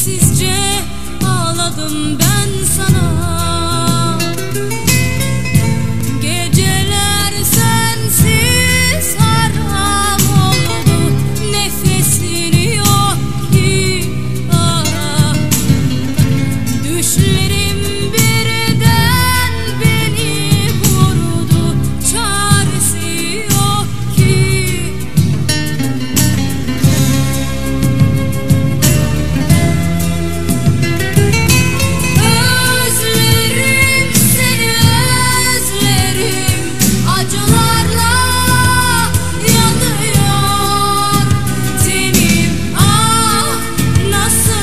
Sessizce ağladım ben.